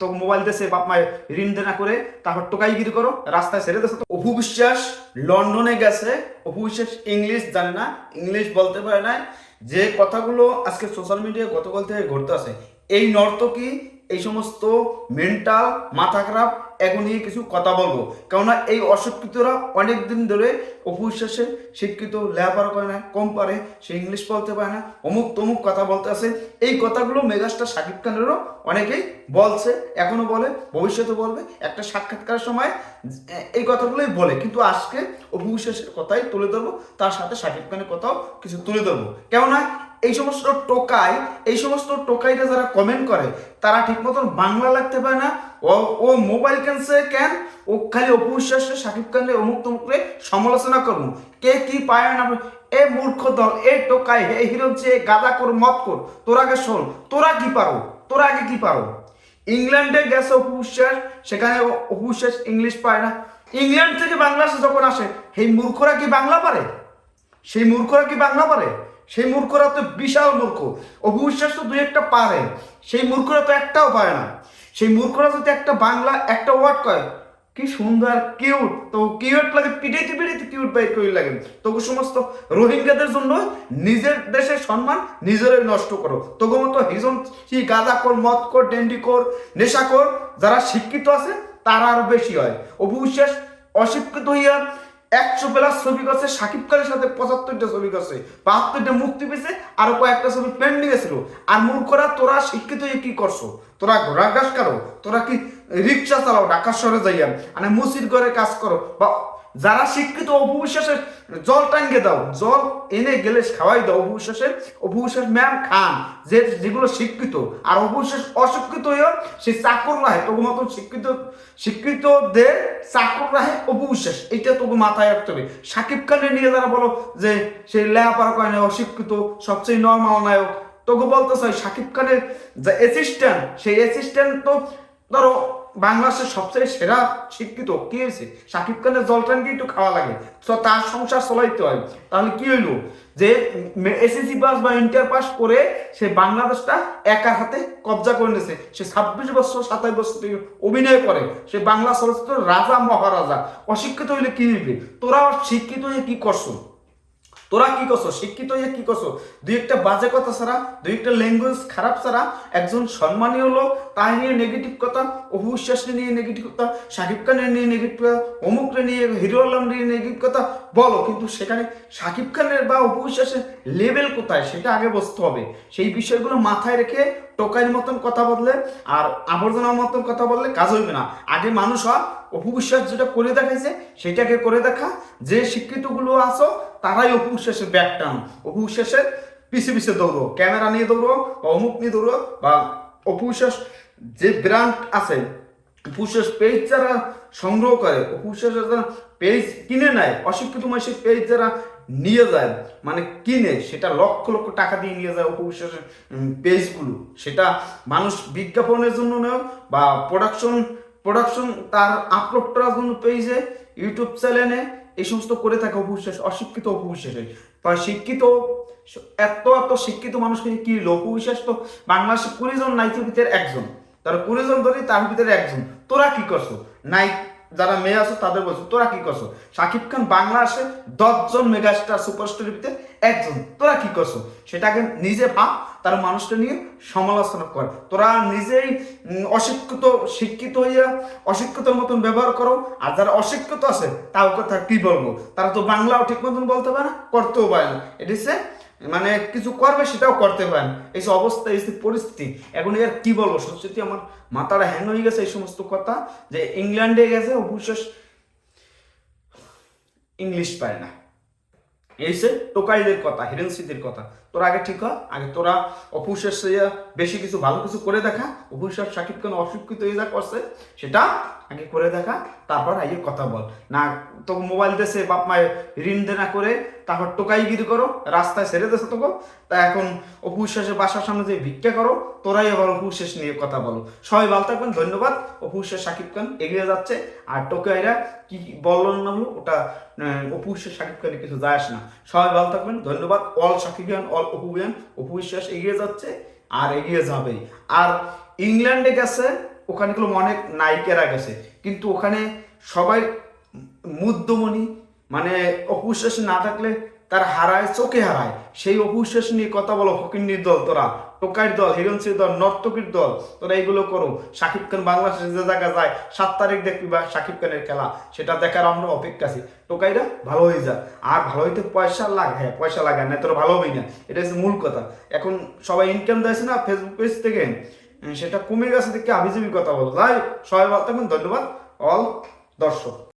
তো মোবাইল দেশে বাপ মায়ের ঋণ দেনা করে, তারপর টোকাই টোকাইগিরি করো, রাস্তায় ছেড়ে দেশে অপু বিশ্বাস, লন্ডনে গেছে। অপু বিশ্বাস ইংলিশ জানে না, ইংলিশ বলতে পারে না যে কথাগুলো আজকে সোশ্যাল মিডিয়ায় গতকাল থেকে ঘটতে আছে, এই নর্তকী এই সমস্ত মেন্টাল মাথা খারাপ এগুলো নিয়ে কিছু কথা বলব। কেননা এই অশিক্ষিতরা অনেক দিন ধরে অপু বিশ্বাসে শিক্ষিত, লেখাপড়া করে না, কম পারে, সে ইংলিশ বলতে পারে না, অমুক তমুক কথা বলতে আছে এই কথাগুলো মেগাস্টার শাকিব খানেরও অনেকেই বলছে, এখনও বলে, ভবিষ্যতে বলবে। একটা সাক্ষাৎকারের সময় এই কথাগুলোই বলে। কিন্তু আজকে অপু বিশ্বাসের কথাই তুলে ধরবো, তার সাথে শাকিব খানের কথাও কিছু তুলে ধরবো। কেননা এই সমস্ত টোকাই, এই সমস্ত টোকাইরা যারা কমেন্ট করে, তারা ঠিক মতন বাংলা লাগতে পারে না। ও ও মোবাইল ক্যান্সে কেন? ও খালি অপু বিশ্বাসে শাকিব খানের অমুক তমুকরে সমালোচনা করব। কে কি পায় না এ মূর্খ দল, এ টোকাই এ হিরো যে গাদা কর মত কর। তোরা আগে শোন, তোরা কি পারো? তোরা আগে কি পারো? ইংল্যান্ডে গেছে অপু বিশ্বাস, সেখানে অপু বিশ্বাস ইংলিশ পায় না। ইংল্যান্ড থেকে বাংলাদেশে যখন আসে, সেই মূর্খরা কি বাংলা পারে? সেই মূর্খরা কি বাংলা পারে? সেই মূর্খরা তো বিশাল মূর্খ। অবিশ্বাস তো দুই একটা পারে। সেই মূর্খরা তো একটাও পারে না। সেই মূর্খরা যদি একটা বাংলা, একটা ওয়ার্ড কয়, কি সুন্দর, কিউট, তো কিউট লাগে, পিটাইতে পিটাইতে কিউট বাই কিউট লাগে? তবু সমস্ত রোহিঙ্গাদের জন্য নিজের দেশের সম্মান নিজেরাই নষ্ট করো। তবু মতো হিজন কি গাঁদা কর মদ কর ডেন্ডি কর নেশা কর যারা শিক্ষিত আছে, তারা আরও বেশি হয়। অবিশ্বাস অশিক্ষিত হইয়া একশো প্লাস ছবি করছে, সাকিব খানের সাথে পঁচাত্তরটা ছবি করছে, বাহাত্তরটা মুক্তি পেয়েছে আরও কয়েকটা ছবি পেন্ডিং ছিল আর মূর্খরা, তোরা শিক্ষিত হয়ে কি করছ? তোরা ঘোড়াঘাস কারও তোরা কি রিক্সা চালাও ঢাকা শহরে যাইয়া মানে মুসির ঘরে কাজ করো, বা যারা শিক্ষিত, অপবিশ্বাসের জল টাঙ্গে দাও, জল এনে গেলে খাওয়াই দাও, অপবিশ্বাসের, অপবিশ্বাস ম্যাম খান, যে যেগুলো শিক্ষিত, আর অপবিশ্বাস অশিক্ষিত হয়েও সে চাকর রাহে, তবু মতন শিক্ষিত, শিক্ষিতদের চাকর রাহে অপবিশ্বাস এটা তবু মাথায় রাখতে হবে। সাকিব খানের নিয়ে যারা বলো যে সে লেখাপড়া করে না অশিক্ষিত, সবচেয়ে নর্মাল নায়ক তোকে বলতে চাই, সাকিব খানের যে অ্যাসিস্ট্যান্ট সেই অ্যাসিস্ট্যান্ট তো ধরো বাংলাদেশের সবচেয়ে সেরা শিক্ষিত, কি হয়েছে? সাকিব খানের জল টানকে একটু খাওয়া লাগে। তো তার সংসার চলাইতে হয়। তাহলে কি হইল? যে এসএসসি পাস বা ইন্টার পাস করে সে বাংলাদেশটা একার হাতে কবজা করে নিয়েছে সে ছাব্বিশ বছর সাতাশ বছর থেকে অভিনয় করে। সে বাংলা চলচ্চিত্র রাজা মহারাজা। অশিক্ষিত হইলে কি হইবে? তোরা শিক্ষিত হয়ে কি করছ? তোরা কি করছ? শিক্ষিত হয়ে কি করছ? দুই একটা বাজে কথা ছাড়া, দুই একটা ল্যাঙ্গুয়েজ খারাপ ছাড়া, একজন সম্মানীয় লোক, তাই নিয়ে নেগেটিভ কথা অপু বিশ্বাসকে নিয়ে নেগেটিভ কথা, সাকিব খানের নিয়ে নেগেটিভ কথা, অমুকরে নিয়ে, হিরো আলম নিয়ে নেগেটিভ কথা, বলো, কিন্তু সেখানে সাকিব খানের বা অপু বিশ্বাসের লেভেল কোথায়? সেটা আগে বুঝতে হবে। সেই বিষয়গুলো মাথায় রেখে টোকাইয়ের মতন কথা বললে আর আবর্জনার মতন কথা বললে কাজ হইবে না। আগে মানুষ হয় অপবিশ্বাস যেটা করে দেখাইছে, সেটাকে করে দেখা। যে শিক্ষিতগুলো আছো তারাই অপবিশ্বাসের ব্যাগ টান। অপবিশ্বাসের পিছে পিছে দৌড়ো ক্যামেরা নিয়ে দৌড়ো বা অমুক নিয়ে দৌড়ো বা অপবিশ্বাস যে ব্র্যান্ড আছে অপবিশ্বাস পেজ যারা সংগ্রহ করে অপবিশ্বাস যারা পেজ কিনে নেয়, অশিক্ষিত মানুষের পেজ যারা নিয়ে যায় মানে কিনে, সেটা লক্ষ লক্ষ টাকা দিয়ে নিয়ে যায় অপবিশ্বাসের পেজগুলো সেটা মানুষ বিজ্ঞাপনের জন্য নেয় বা প্রোডাকশন প্রোডাকশন তার আপলোড করার জন্য পেজে ইউটিউব চ্যানেলে এই সমস্ত করে থাকে অপবিশ্বাস, অশিক্ষিত অপবিশ্বাসে। বা শিক্ষিত, এত এত শিক্ষিত মানুষকে কি অপবিশ্বাস? তো বাংলাদেশে কুড়ি জন নাইকের ভিতরে একজন। তারা কুড়ি জন ধরি তার ভিতরে একজন। তোরা কি করছ? নাইক, যারা মেয়ে আছো, তাদের বলছো, তোরা কি করছ? শাকিব খান বাংলা আসে দশজন মেগাস্টার সুপারস্টারের ভিতরে একজন। তোরা কি করছ? সেটাকে নিজে ভাব। তার মানুষটা নিয়ে সমালোচনা করে। তোরা নিজেই অশিক্ষিত, শিক্ষিত হইয়া অশিক্ষিতর মতন ব্যবহার করো, আর যারা অশিক্ষিত আছে, তাও কথা কি বলব? তারা তো বাংলাও ঠিক মতন বলতে পারে না, করতেও পারে না। এটা হচ্ছে মানে কিছু করবে সেটাও করতে পারেন এই যে অবস্থা, এই পরিস্থিতি, এখন এর কি বলব? সত্যি আমার মাথাটা হ্যাং হয়ে গেছে এই সমস্ত কথা, যে ইংল্যান্ডে গেছে অবশ্য ইংলিশ পায় না। এই সে টোকাইদের কথা হিরেন স্মৃতির কথা। তোরা আগে ঠিক হয় আগে তোরা অপুষের বেশি কিছু, ভালো কিছু করে দেখা। অপুষের সাকিব খান অশিক্ষিত হয়ে যা করছে, সেটা আগে করে দেখা, তারপর আগে কথা বল। না তো মোবাইল দেশে বাপ মায়ের ঋণ দেনা করে, তারপর টোকাই টোকাইগিরি করো, রাস্তায় ছেড়ে দেশে তোকে। তা এখন অপুশ্বাসের বাসার সামনে যে ভিক্ষা করো, তোরাই আবার অপুশ্বাস নিয়ে কথা বলো। সবাই ভালো থাকবেন, ধন্যবাদ। অপুশ্বাস সাকিব খান এগিয়ে যাচ্ছে। আর টোকাইরা কি বলল না হলো, ওটা অপুশ্বাস সাকিব খানের কিছু যায় আসে না। সবাই ভালো থাকবেন, ধন্যবাদ। অল সাকিব খান, অল অপু খান অপু বিশ্বাস এগিয়ে যাচ্ছে আর এগিয়ে যাবেই। আর ইংল্যান্ডে গেছে ওখানে গুলো অনেক নায়িকেরা গেছে। কিন্তু ওখানে সবাই মুদ্দমণি মানে অপুশ্বাস না থাকলে তার হারায়, চোখে হারায়। সেই অপুশ্বাস নিয়ে কথা বলো, ফকিন্নির দল, তোরা। টোকাইর দল হিরণসির দল, নর্তকীর দল, তোরা এইগুলো করো। শাকিব খান বাংলাদেশে যে জায়গা যায়, সাত তারিখ দেখবি বা শাকিব খানের খেলা। সেটা দেখার আমরা অপেক্ষা আছি। টোকাইরা ভালো হয়ে যা আর ভালো হইতে পয়সা লাগে হ্যাঁ পয়সা লাগে না তোরা ভালো হবি না। এটা হচ্ছে মূল কথা। এখন সবাই ইনকাম দিয়েছে না ফেসবুক পেজ থেকে? সেটা কমে গেছে দেখে আবিজবি কথা বলো। তাই সবাই ভালো থাকুন ধন্যবাদ। অল দর্শক।